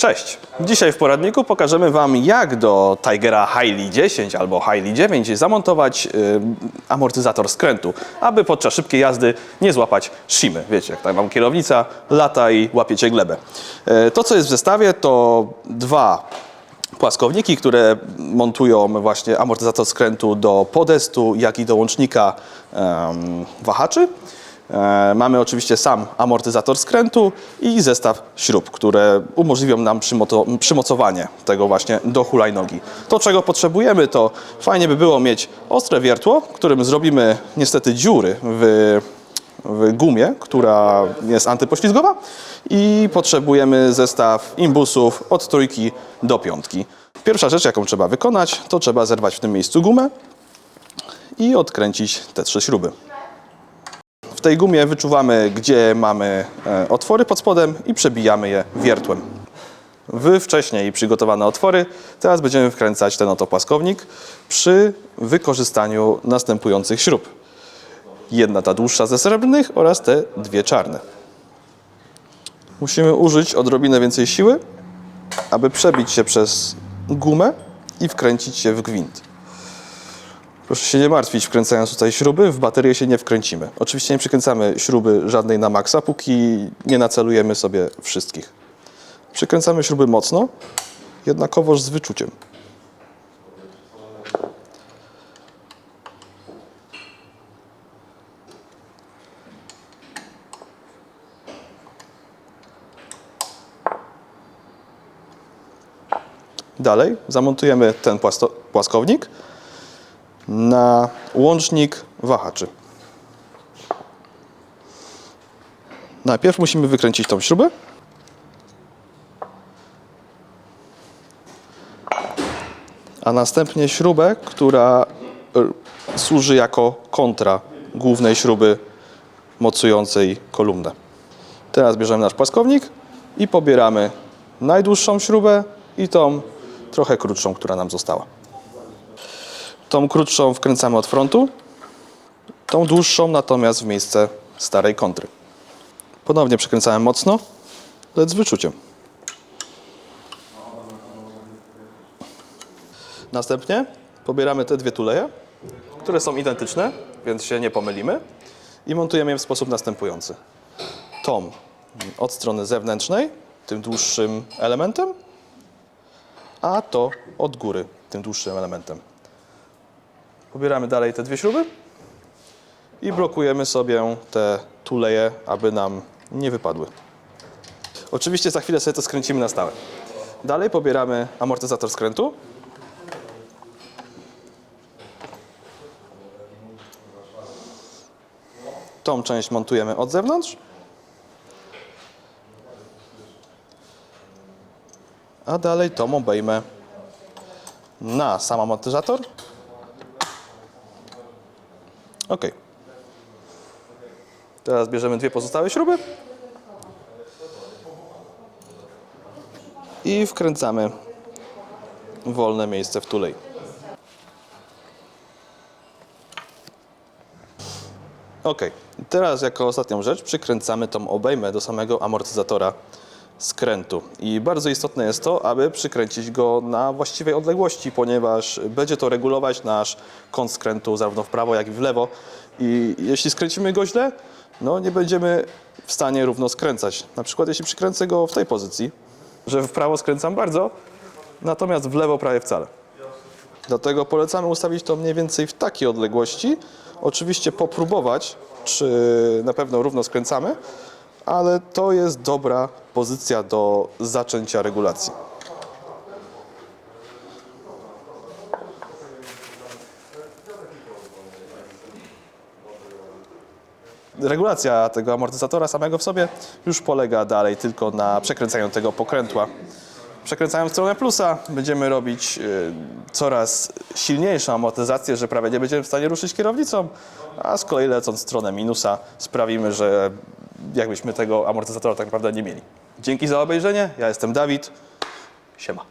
Cześć! Dzisiaj w poradniku pokażemy Wam, jak do Tigera Hiley 10 albo Hiley 9 zamontować y, amortyzator skrętu, aby podczas szybkiej jazdy nie złapać shimy. Wiecie, jak tam Wam kierownica lata i łapiecie glebę. Y, to, co jest w zestawie, to dwa płaskowniki, które montują właśnie amortyzator skrętu do podestu, jak i do łącznika em, wahaczy. E, Mamy oczywiście sam amortyzator skrętu i zestaw śrub, które umożliwią nam przymocowanie tego właśnie do hulajnogi. To, czego potrzebujemy, to fajnie by było mieć ostre wiertło, którym zrobimy niestety dziury w, w gumie, która jest antypoślizgowa i potrzebujemy zestaw imbusów od trójki do piątki. Pierwsza rzecz, jaką trzeba wykonać, to trzeba zerwać w tym miejscu gumę i odkręcić te trzy śruby. W tej gumie wyczuwamy, gdzie mamy e, otwory pod spodem i przebijamy je wiertłem. W wcześniej przygotowane otwory, teraz będziemy wkręcać ten oto płaskownik przy wykorzystaniu następujących śrub. Jedna ta dłuższa ze srebrnych oraz te dwie czarne. Musimy użyć odrobinę więcej siły, aby przebić się przez gumę i wkręcić się w gwint. Proszę się nie martwić, wkręcając tutaj śruby, w baterię się nie wkręcimy. Oczywiście nie przykręcamy śruby żadnej na maksa, póki nie nacelujemy sobie wszystkich. Przykręcamy śruby mocno, jednakowoż z wyczuciem. Dalej zamontujemy ten płaskownik na łącznik wahaczy. Najpierw musimy wykręcić tą śrubę. A następnie śrubę, która y, służy jako kontra głównej śruby mocującej kolumnę. Teraz bierzemy nasz płaskownik i pobieramy najdłuższą śrubę i tą trochę krótszą, która nam została. Tą krótszą wkręcamy od frontu, tą dłuższą natomiast w miejsce starej kontry. Ponownie przekręcałem mocno, lecz z wyczuciem. Następnie pobieramy te dwie tuleje, które są identyczne, więc się nie pomylimy i montujemy je w sposób następujący. Tą od strony zewnętrznej, tym dłuższym elementem, a to od góry, tym dłuższym elementem. Pobieramy dalej te dwie śruby i blokujemy sobie te tuleje, aby nam nie wypadły. Oczywiście za chwilę sobie to skręcimy na stałe. Dalej pobieramy amortyzator skrętu. Tą część montujemy od zewnątrz. A dalej tą obejmę na sam amortyzator Ok. Teraz bierzemy dwie pozostałe śruby i wkręcamy wolne miejsce w tulej. Ok. Teraz jako ostatnią rzecz przykręcamy tą obejmę do samego amortyzatora skrętu. I bardzo istotne jest to, aby przykręcić go na właściwej odległości, ponieważ będzie to regulować nasz kąt skrętu zarówno w prawo, jak i w lewo. I jeśli skręcimy go źle, no nie będziemy w stanie równo skręcać. Na przykład jeśli przykręcę go w tej pozycji, że w prawo skręcam bardzo, natomiast w lewo prawie wcale. Dlatego polecamy ustawić to mniej więcej w takiej odległości. Oczywiście popróbować, czy na pewno równo skręcamy, ale to jest dobra pozycja do zaczęcia regulacji. Regulacja tego amortyzatora samego w sobie już polega dalej tylko na przekręcaniu tego pokrętła. Przekręcając stronę plusa będziemy robić y, coraz silniejszą amortyzację, że prawie nie będziemy w stanie ruszyć kierownicą, a z kolei lecąc w stronę minusa sprawimy, że jakbyśmy tego amortyzatora tak naprawdę nie mieli. Dzięki za obejrzenie, ja jestem Dawid, siema.